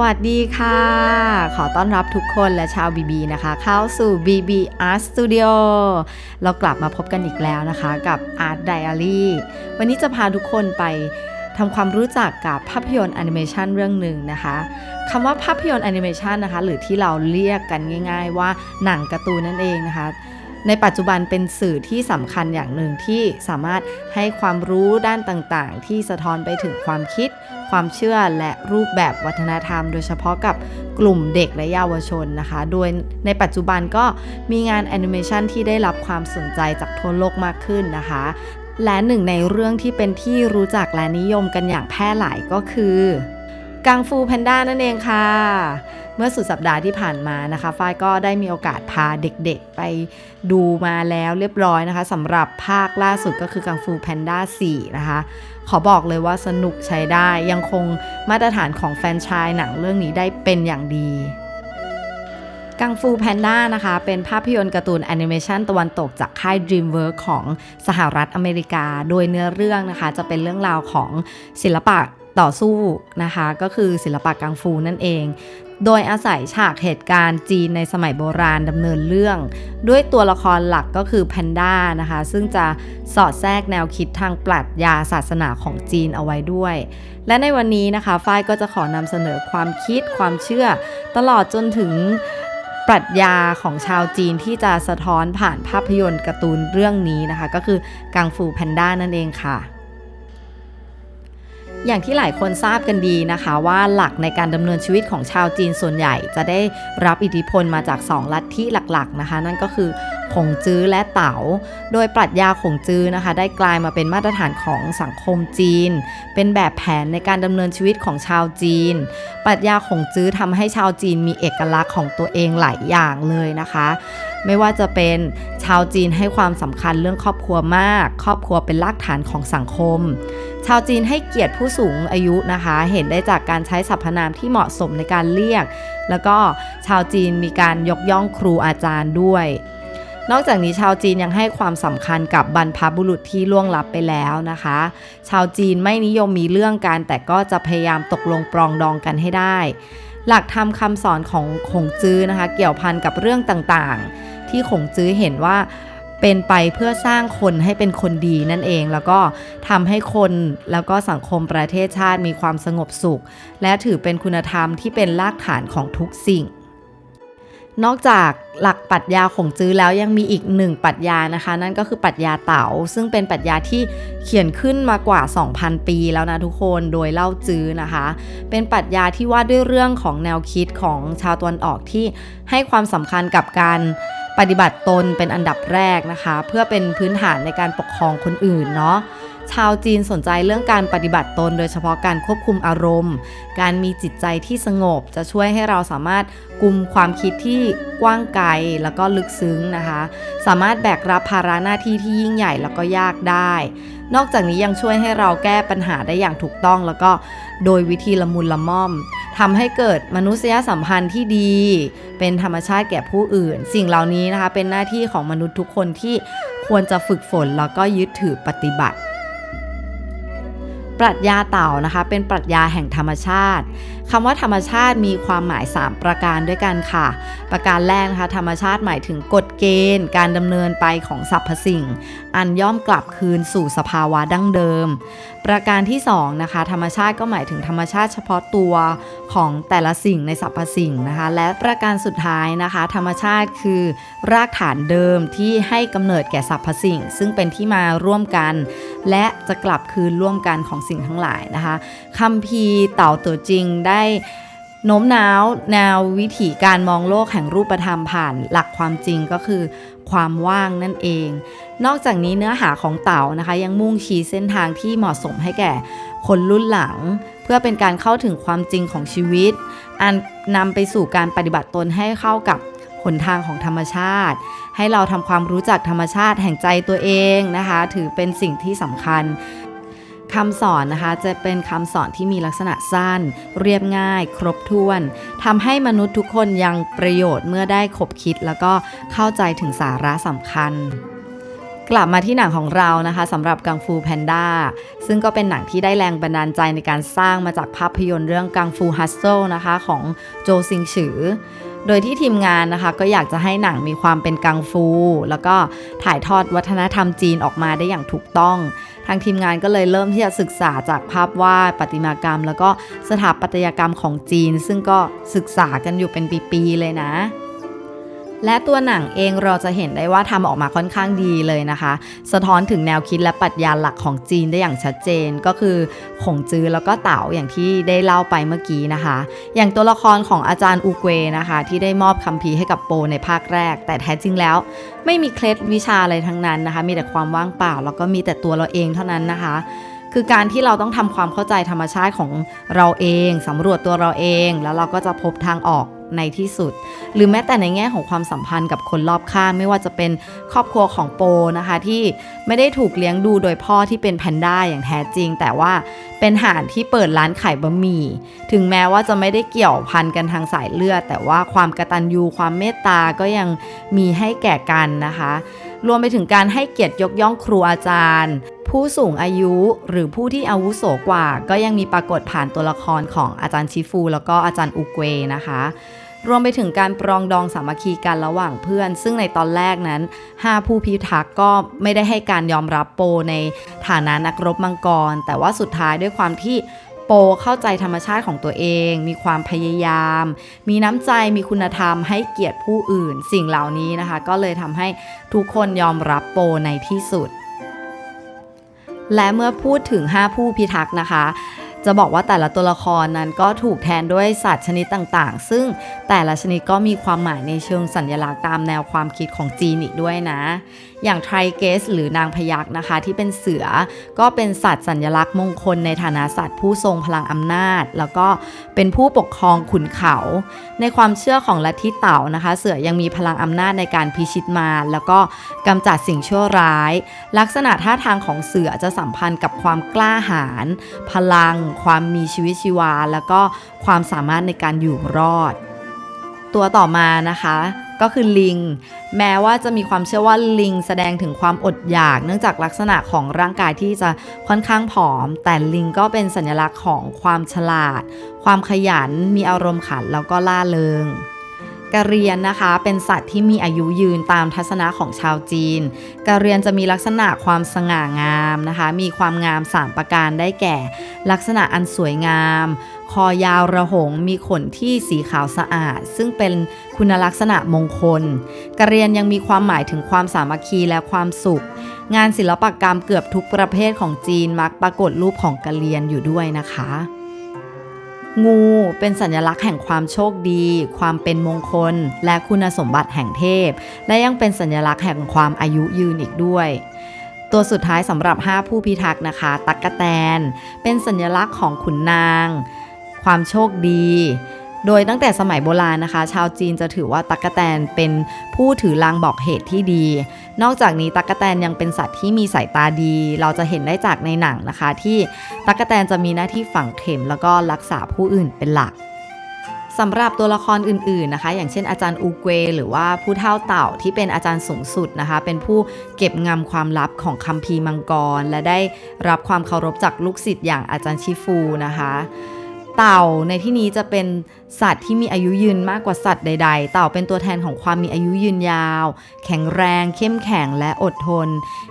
วัสดีค่ะ ขอต้อนรับทุกคนและชาว BB นะคะ เข้าสู่ BB Art Studio เรากลับมาพบกันอีกแล้วนะคะกับ Art Diary วันนี้จะพาทุกคนไปทำความรู้จักกับภาพยนตร์แอนิเมชันเรื่องหนึ่งนะคะคำว่าภาพยนตร์แอนิเมชันนะคะ หรือที่เราเรียกกันง่าย ๆ ว่าหนังการ์ตูนนั่นเองนะคะ ในปัจจุบันเป็นสื่อที่สำคัญอย่างหนึ่งที่สามารถให้ความรู้ด้านต่างๆ ที่สะท้อนไปถึงความคิด ความเชื่อและรูปแบบวัฒนธรรม โดยเฉพาะกับกลุ่มเด็กและเยาวชนนะคะ โดยในปัจจุบันก็มีงานแอนิเมชันที่ได้รับความสนใจจากทั่วโลกมากขึ้นนะคะ และหนึ่งในเรื่องที่เป็นที่รู้จักและนิยมกันอย่างแพร่หลายก็คือ กังฟูแพนด้านั่นเองค่ะ เมื่อสุดสัปดาห์ที่ผ่านมานะคะ ฝ้ายก็ได้มีโอกาสพาเด็กๆ ไปดูมาแล้วเรียบร้อยนะคะสำหรับภาคล่าสุดก็คือกังฟูแพนด้า4นะคะ ขอบอกเลยว่าสนุกใช้ได้ยังคงมาตรฐานของแฟนชายหนังเรื่องนี้ได้เป็นอย่างดีกังฟูแพนด้านะคะ เป็นภาพยนตร์การ์ตูนแอนิเมชันตะวันตกจากค่าย DreamWorks ของสหรัฐอเมริกา โดยเนื้อเรื่องนะคะ จะเป็นเรื่องราวของศิลปะ ต่อสู้นะคะ ก็คือศิลปะกังฟูนั่นเอง โดยอาศัยฉากเหตุการณ์จีนในสมัยโบราณดำเนินเรื่อง ด้วยตัวละครหลักก็คือแพนด้านะคะ ซึ่งจะสอดแทรกแนวคิดทางปรัชญาศาสนาของจีนเอาไว้ด้วย และในวันนี้นะคะฝ้ายก็จะขอนำเสนอความคิดความเชื่อ ตลอดจนถึงปรัชญาของชาวจีนที่จะสะท้อนผ่านภาพยนตร์การ์ตูนเรื่องนี้นะคะ ก็คือกังฟูแพนด้านั่นเองค่ะ อย่างที่หลายคนทราบกันดีนะคะว่าหลักในการดำเนินชีวิตของชาวจีนส่วนใหญ่ จะได้รับอิทธิพลมาจาก 2 ลัทธิหลักๆนะคะ นั่นก็คือขงจื้อและเต๋า โดยปรัชญาขงจื้อนะคะ ได้กลายมาเป็นมาตรฐานของสังคมจีน เป็นแบบแผนในการดำเนินชีวิตของชาวจีน ปรัชญาขงจื้อทำให้ชาวจีนมีเอกลักษณ์ของตัวเองหลายอย่างเลยนะคะ ไม่ว่าจะเป็นชาวจีนให้ความสำคัญเรื่องครอบครัวมาก ครอบครัวเป็นรากฐานของสังคม ชาวจีนให้เกียรติผู้สูงอายุนะคะ เห็นได้จากการใช้สรรพนามที่เหมาะสมในการเรียก แล้วก็ชาวจีนมีการยกย่องครูอาจารย์ด้วย นอกจากนี้ชาวจีนยังให้ความสำคัญกับบรรพบุรุษที่ล่วงลับไปแล้วนะคะ ชาวจีนไม่นิยมมีเรื่องกัน แต่ก็จะพยายามตกลงปรองดองกันให้ได้ หลักธรรมคำสอนของขงจื้อนะคะ เกี่ยวพันกับเรื่องต่างๆ ที่ขงจื้อเห็นว่า เป็นไปเพื่อสร้างคนให้เป็นคนดีนั่นเอง แล้วก็ทำให้คนแล้วก็สังคมประเทศชาติมีความสงบสุข และถือเป็นคุณธรรมที่เป็นรากฐานของทุกสิ่ง นอกจากหลักปรัชญาของจื้อแล้วยังมีอีกหนึ่งปรัชญานะคะ นั่นก็คือปรัชญาเต๋าซึ่งเป็นปรัชญาที่เขียนขึ้นมากว่า 2,000 ปีแล้วนะทุกคนโดยเล่าจื้อนะคะ เป็นปรัชญาที่ว่าด้วยเรื่องของแนวคิดของชาวตะวันออกที่ให้ความสำคัญกับการ ปฏิบัติตนเป็นอันดับแรกนะคะ เพื่อเป็นพื้นฐานในการปกครองคนอื่นเนาะชาวจีนสนใจเรื่องการปฏิบัติตน โดยเฉพาะการควบคุมอารมณ์ การมีจิตใจที่สงบ จะช่วยให้เราสามารถกุมความคิดที่กว้างไกลแล้วก็ลึกซึ้งนะคะ สามารถแบกรับภาระหน้าที่ที่ยิ่งใหญ่แล้วก็ยากได้ นอกจากนี้ยังช่วยให้เราแก้ปัญหาได้อย่างถูกต้อง แล้วก็โดยวิธีละมุนละม่อม ทำให้เกิดมนุษยสัมพันธ์ที่ดี เป็นธรรมชาติแก่ผู้อื่น สิ่งเหล่านี้นะคะเป็นหน้าที่ของมนุษย์ทุกคนที่ควรจะฝึกฝนแล้วก็ยึดถือปฏิบัติ ปรัชญาเต่านะคะ เป็นปรัชญาแห่งธรรมชาติคำว่าธรรมชาติมีความหมาย 3 ประการด้วยกันค่ะ ประการแรกนะคะธรรมชาติหมายถึงกฎเกณฑ์ การดำเนินไปของสรรพสิ่ง อันย่อมกลับคืนสู่สภาวะดั้งเดิม ประการที่2นะคะธรรมชาติก็หมายถึงธรรมชาติเฉพาะตัวของแต่ละสิ่งในสรรพสิ่งนะคะ และประการสุดท้ายนะคะ ธรรมชาติคือรากฐานเดิมที่ให้กำเนิดแก่สรรพสิ่ง ซึ่งเป็นที่มาร่วมกัน และจะกลับคืนร่วมกันของสิ่งทั้งหลายนะคะคัมภีร์เต่าตัวจริงได้โน้มน้าวแนววิถีการมองโลกแห่งรูปธรรมผ่านหลักความจริงก็คือ ความว่างนั่นเอง นอกจากนี้เนื้อหาของเต่านะคะ ยังมุ่งชี้เส้นทางที่เหมาะสมให้แก่คนรุ่นหลัง เพื่อเป็นการเข้าถึงความจริงของชีวิต อันนำไปสู่การปฏิบัติตนให้เข้ากับหนทางของธรรมชาติ ให้เราทำความรู้จักธรรมชาติแห่งใจตัวเองนะคะ ถือเป็นสิ่งที่สำคัญ คำสอนนะคะจะเป็นคำสอนที่มีลักษณะสั้น เรียบง่าย ครบถ้วนทำให้มนุษย์ทุกคนยังประโยชน์เมื่อได้คบคิด แล้วก็เข้าใจถึงสาระสำคัญ กลับมาที่หนังของเรานะคะสำหรับกังฟูแพนด้าซึ่งก็เป็นหนังที่ได้แรงบันดาลใจในการสร้างมาจากภาพยนตร์เรื่องกังฟูฮัสเซนะคะของโจซิงฉือ โดยที่ทีมงานนะคะก็อยากจะให้หนังมีความเป็นกังฟู แล้วก็ถ่ายทอดวัฒนธรรมจีนออกมาได้อย่างถูกต้อง ทางทีมงานก็เลยเริ่มที่จะศึกษาจากภาพวาดประติมากรรม แล้วก็สถาปัตยกรรมของจีน ซึ่งก็ศึกษากันอยู่เป็นปีๆเลยนะ และตัวหนังเองเราจะเห็นได้ว่าทำออกมาค่อนข้างดีเลยนะคะ สะท้อนถึงแนวคิดและปรัชญาหลักของจีนได้อย่างชัดเจนก็คือขงจื้อแล้วก็เต๋าอย่างที่ได้เล่าไปเมื่อกี้นะคะ อย่างตัวละครของอาจารย์อูเกวนะคะ ที่ได้มอบคัมภีร์ให้กับโปในภาคแรก แต่แท้จริงแล้ว ไม่มีเคล็ดวิชาอะไรทั้งนั้นนะคะ มีแต่ความว่างเปล่า แล้วก็มีแต่ตัวเราเองเท่านั้นนะคะคือการที่เราต้องทำความเข้าใจธรรมชาติของเราเองสำรวจตัวเราเอง แล้วเราก็จะพบทางออก ในที่สุด หรือแม้แต่ในแง่ของความสัมพันธ์กับคนรอบข้างไม่ว่าจะเป็นครอบครัวของโปนะคะที่ไม่ได้ถูกเลี้ยงดูโดยพ่อที่เป็นแพนด้าอย่างแท้จริง แต่ว่าเป็นห่านที่เปิดร้านขายบะหมี่ ถึงแม้ว่าจะไม่ได้เกี่ยวพันกันทางสายเลือด แต่ว่าความกระตัญญูความเมตตาก็ยังมีให้แก่กันนะคะ รวมไปถึงการให้เกียรติยกย่องครูอาจารย์ผู้สูงอายุหรือผู้ที่อาวุโสกว่า ก็ยังมีปรากฏผ่านตัวละครของอาจารย์ชิฟู แล้วก็อาจารย์อุเกวนะคะ รวมไปถึงการปรองดองสามัคคีกันระหว่างเพื่อน ซึ่งในตอนแรกนั้น 5 ผู้พิทักษ์ก็ไม่ได้ให้การยอมรับโปในฐานะนักรบมังกร แต่ว่าสุดท้ายด้วยความที่โปเข้าใจธรรมชาติของตัวเอง มีความพยายาม มีน้ำใจ มีคุณธรรม ให้เกียรติผู้อื่น สิ่งเหล่านี้นะคะ ก็เลยทำให้ทุกคนยอมรับโปในที่สุด และเมื่อพูดถึง 5 ผู้พิทักษ์นะคะ จะบอกว่าแต่ละตัวละครนั้นก็ถูกแทนด้วยสัตว์ชนิดต่างๆ ซึ่งแต่ละชนิดก็มีความหมายในเชิงสัญลักษณ์ตามแนวความคิดของจีนอีกด้วยนะ อย่างไทรเกส หรือนางพยักนะคะ ที่เป็นเสือก็เป็นสัตว์สัญลักษณ์มงคลในฐานะสัตว์ผู้ทรงพลังอำนาจ แล้วก็เป็นผู้ปกครองขุนเขา ในความเชื่อของลัทธิเต่านะคะ เสือยังมีพลังอำนาจในการพิชิตมารแล้วก็กำจัดสิ่งชั่วร้าย ลักษณะท่าทางของเสือจะสัมพันธ์กับความกล้าหาญพลัง ความมีชีวิตชีวา แล้วก็ความสามารถในการอยู่รอด ตัวต่อมานะคะ ก็คือลิง แม้ว่าจะมีความเชื่อว่าลิงแสดงถึงความอดอยาก เนื่องจากลักษณะของร่างกายที่จะค่อนข้างผอม แต่ลิงก็เป็นสัญลักษณ์ของความฉลาด ความขยัน มีอารมณ์ขันแล้วก็ล่าเริง กระเรียนนะคะ เป็นสัตว์ที่มีอายุยืนตามทัศนะของชาวจีนกระเรียนจะมีลักษณะความสง่างามนะคะ มีความงามสามประการได้แก่ ลักษณะอันสวยงาม คอยาวระหง มีขนที่สีขาวสะอาด ซึ่งเป็นคุณลักษณะมงคลกระเรียนยังมีความหมายถึงความสามัคคีและความสุข งานศิลปกรรมเกือบทุกประเภทของจีนมักปรากฏรูปของกระเรียนอยู่ด้วยนะคะ งูเป็นสัญลักษณ์แห่งความโชคดี ความเป็นมงคล และคุณสมบัติแห่งเทพ และยังเป็นสัญลักษณ์แห่งความอายุยืนอีกด้วยตัวสุดท้ายสำหรับ 5 ผู้พิทักษ์นะคะ ตักกะแตน เป็นสัญลักษณ์ของขุนนาง ความโชคดี โดยตั้งแต่สมัยโบราณนะคะ ชาวจีนจะถือว่าตักกะแตนเป็นผู้ถือลางบอกเหตุที่ดี นอกจากนี้ตักกแตนยังเป็นสัตว์ที่มีสายตาดี เราจะเห็นได้จากในหนังนะคะ ที่ตักกแตนจะมีหน้าที่ฝังเข็มแล้วก็รักษาผู้อื่นเป็นหลักสำหรับตัวละครอื่นๆนะคะ อย่างเช่นอาจารย์อูเกวหรือว่าผู้เท่าเต่าที่เป็นอาจารย์สูงสุดนะคะ เป็นผู้เก็บงำความลับของคัมภีร์มังกร และได้รับความเคารพจากลูกศิษย์อย่างอาจารย์ชิฟูนะคะ เต่าในที่นี้จะเป็นสัตว์ที่มีอายุยืนมากกว่าสัตว์ใด ๆ เต่าเป็นตัวแทนของความมีอายุยืนยาว แข็งแรง เข้มแข็งและอดทน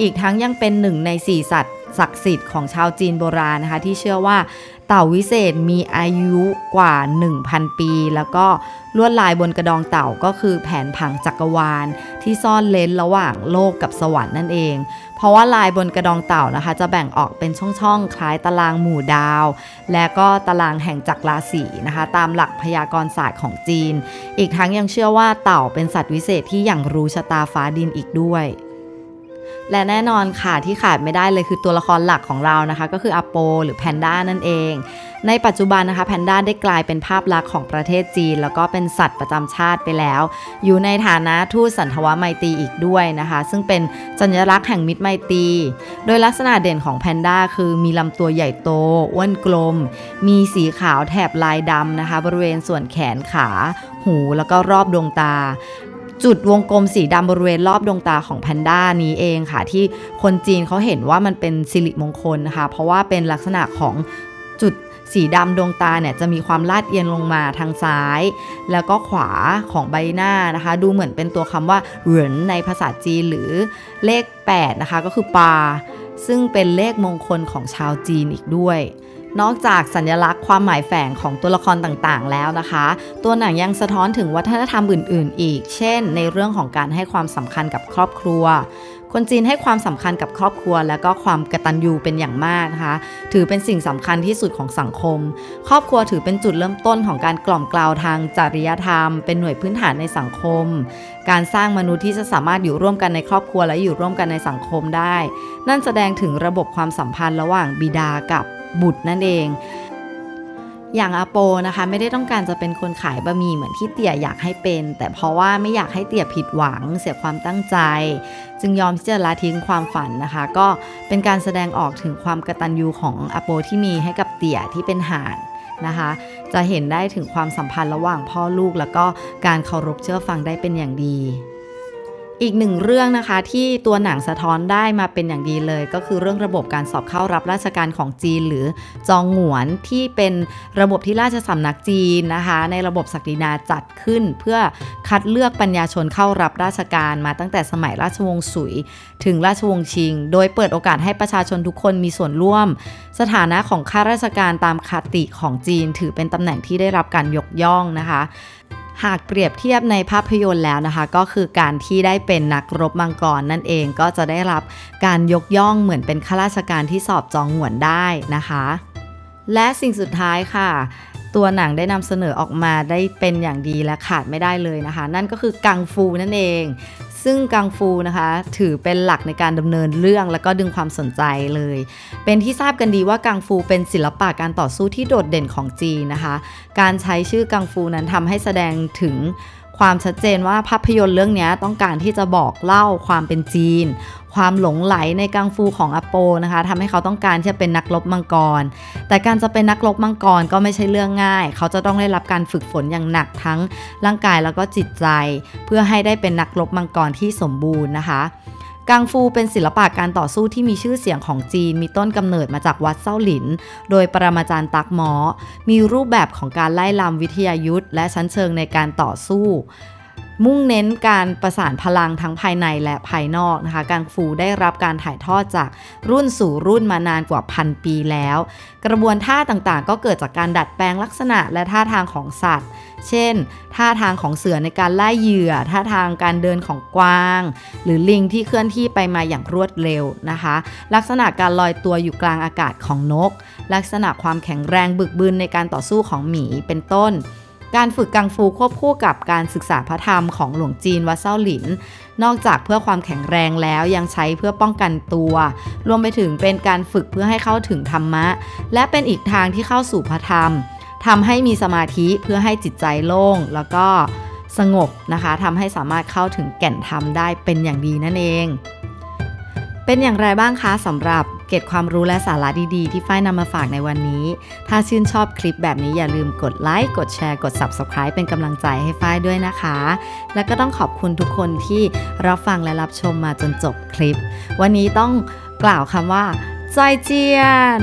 อีกทั้งยังเป็นหนึ่งในสี่สัตว์ศักดิ์สิทธิ์ของชาวจีนโบราณนะคะ ที่เชื่อว่า เต่าวิเศษมีอายุกว่า 1,000 ปี แล้วก็ลวดลายบนกระดองเต่าก็คือแผนผังจักรวาล ที่ซ่อนเลนระหว่างโลกกับสวรรค์นั่นเอง เพราะว่าลายบนกระดองเต่านะคะ จะแบ่งออกเป็นช่องๆ คล้ายตารางหมู่ดาว และก็ตารางแห่งจักรราศีนะคะ ตามหลักพยากรณ์ศาสตร์ของจีน อีกทั้งยังเชื่อว่าเต่าเป็นสัตว์วิเศษที่อย่างรู้ชะตาฟ้าดินอีกด้วย และแน่นอนค่ะที่ขาดไม่ได้เลยคือตัวละครหลักของเรานะคะ ก็คืออโป หรือแพนด้านั่นเอง ในปัจจุบันนะคะแพนด้าได้กลายเป็นภาพลักษณ์ของประเทศจีน แล้วก็เป็นสัตว์ประจำชาติไปแล้ว อยู่ในฐานะทูตสันทวไมตรีอีกด้วยนะคะ ซึ่งเป็นสัญลักษณ์แห่งมิตรไมตรีโดยลักษณะเด่นของแพนด้าคือมีลำตัวใหญ่โตอ้วนกลม มีสีขาวแถบลายดำนะคะ บริเวณส่วนแขนขา หูแล้วก็รอบดวงตา จุดวงกลมสีดำบริเวณรอบดวงตาของแพนด้านี้เองค่ะ ที่คนจีนเขาเห็นว่ามันเป็นสิริมงคลนะคะ เพราะว่าเป็นลักษณะของจุดสีดำดวงตาเนี่ยจะมีความลาดเอียงลงมาทางซ้าย แล้วก็ขวาของใบหน้านะคะ ดูเหมือนเป็นตัวคำว่าเหรินในภาษาจีนหรือเลข 8 นะคะ ก็คือปา ซึ่งเป็นเลขมงคลของชาวจีนอีกด้วย นอกจากสัญลักษณ์ความหมายแฝงของตัวละครต่างๆ แล้วนะคะ ตัวหนังยังสะท้อนถึงวัฒนธรรมอื่น ๆ อีก เช่น ในเรื่องของการให้ความสำคัญกับครอบครัว คนจีนให้ความสำคัญกับครอบครัว และก็ความกตัญญูเป็นอย่างมากนะคะ ถือเป็นสิ่งสำคัญที่สุดของสังคม ครอบครัวถือเป็นจุดเริ่มต้นของการกล่อมกล่าวทางจริยธรรม เป็นหน่วยพื้นฐานในสังคม การสร้างมนุษย์ที่จะสามารถอยู่ร่วมกันในครอบครัวและอยู่ร่วมกันในสังคมได้ นั่นแสดงถึงระบบความสัมพันธ์ระหว่างบิดากับ บุตรนั่นเอง อย่างอาโปนะคะไม่ได้ต้องการจะเป็นคนขายบะหมี่เหมือนที่เตี่ยอยากให้เป็น แต่เพราะว่าไม่อยากให้เตี่ยผิดหวังเสียความตั้งใจ จึงยอมที่จะละทิ้งความฝันนะคะ ก็เป็นการแสดงออกถึงความกตัญญูของอาโปที่มีให้กับเตี่ยที่เป็นห่านนะคะจะเห็นได้ถึงความสัมพันธ์ระหว่างพ่อลูก แล้วก็การเคารพเชื่อฟังได้เป็นอย่างดี อีกหนึ่งเรื่องนะคะที่ตัวหนังสะท้อนได้มาเป็นอย่างดีเลย ก็คือเรื่องระบบการสอบเข้ารับราชการของจีน หรือจองหงวนที่เป็นระบบที่ราชสำนักจีนนะคะ ในระบบศักดินาจัดขึ้น เพื่อคัดเลือกปัญญาชนเข้ารับราชการมาตั้งแต่สมัยราชวงศ์สุย ถึงราชวงศ์ชิง โดยเปิดโอกาสให้ประชาชนทุกคนมีส่วนร่วม สถานะของข้าราชการตามคติของจีน ถือเป็นตำแหน่งที่ได้รับการยกย่องนะคะ หากเปรียบเทียบในภาพยนตร์แล้วนะคะ ก็คือการที่ได้เป็นนักรบมังกรนั่นเองก็จะได้รับการยกย่องเหมือนเป็นข้าราชการที่สอบจองหวนได้นะคะ และสิ่งสุดท้ายค่ะ ตัวหนังได้นำเสนอออกมาได้เป็นอย่างดีและขาดไม่ได้เลยนะคะ นั่นก็คือกังฟูนั่นเอง ซึ่งกังฟูนะคะ ถือเป็นหลักในการดำเนินเรื่องและก็ดึงความสนใจเลย เป็นที่ทราบกันดีว่ากังฟูเป็นศิลปะการต่อสู้ที่โดดเด่นของจีนนะคะ การใช้ชื่อกังฟูนั้นทำให้แสดงถึง ความชัดเจนว่าภาพยนตร์เรื่องนี้ต้องการที่จะบอกเล่าความเป็นจีน ความหลงไหลในกังฟูของอโปนะคะทำให้เขาต้องการที่จะเป็นนักรบมังกร แต่การจะเป็นนักรบมังกรก็ไม่ใช่เรื่องง่าย เขาจะต้องได้รับการฝึกฝนอย่างหนักทั้งร่างกายแล้วก็จิตใจ เพื่อให้ได้เป็นนักรบมังกรที่สมบูรณ์นะคะ กังฟูเป็นศิลปะการต่อสู้ที่มีชื่อเสียงของจีน มีต้นกำเนิดมาจากวัดเซ้าหลิน โดยปรมาจารย์ตักหมอ มีรูปแบบของการไล่ลำวิทยายุทธและชั้นเชิงในการต่อสู้ มุ่งเน้นการประสานพลังทั้งภายในและภายนอกนะคะ กังฟูได้รับการถ่ายทอดจากรุ่นสู่รุ่นมานานกว่าพันปีแล้ว กระบวนท่าต่างๆ ก็เกิดจากการดัดแปลงลักษณะและท่าทางของสัตว์ เช่น ท่าทางของเสือในการไล่เหยื่อ ท่าทางการเดินของกวาง หรือลิงที่เคลื่อนที่ไปมาอย่างรวดเร็วนะคะ ลักษณะการลอยตัวอยู่กลางอากาศของนก ลักษณะความแข็งแรงบึกบึนในการต่อสู้ของหมีเป็นต้น การฝึกกังฟูควบคู่กับการศึกษาพระธรรมของหลวงจีนวัดเส้าหลิน นอกจากเพื่อความแข็งแรงแล้วยังใช้เพื่อป้องกันตัว รวมไปถึงเป็นการฝึกเพื่อให้เข้าถึงธรรมะ และเป็นอีกทางที่เข้าสู่พระธรรมทำให้มีสมาธิเพื่อให้จิตใจโล่ง แล้วก็สงบนะคะทำให้สามารถเข้าถึงแก่นธรรมได้เป็นอย่างดีนั่นเอง เป็นอย่างไรบ้างคะสำหรับเกร็ดความรู้และสาระดีๆ ที่ฝ้ายนำมาฝากในวันนี้ ถ้าชื่นชอบคลิปแบบนี้อย่าลืมกดไลค์ กดแชร์ กด Subscribe เป็นกำลังใจให้ฝ้ายด้วยนะคะ และก็ต้องขอบคุณทุกคนที่รับฟังและรับชมมาจนจบคลิป วันนี้ต้องกล่าวคำว่าใจเจียน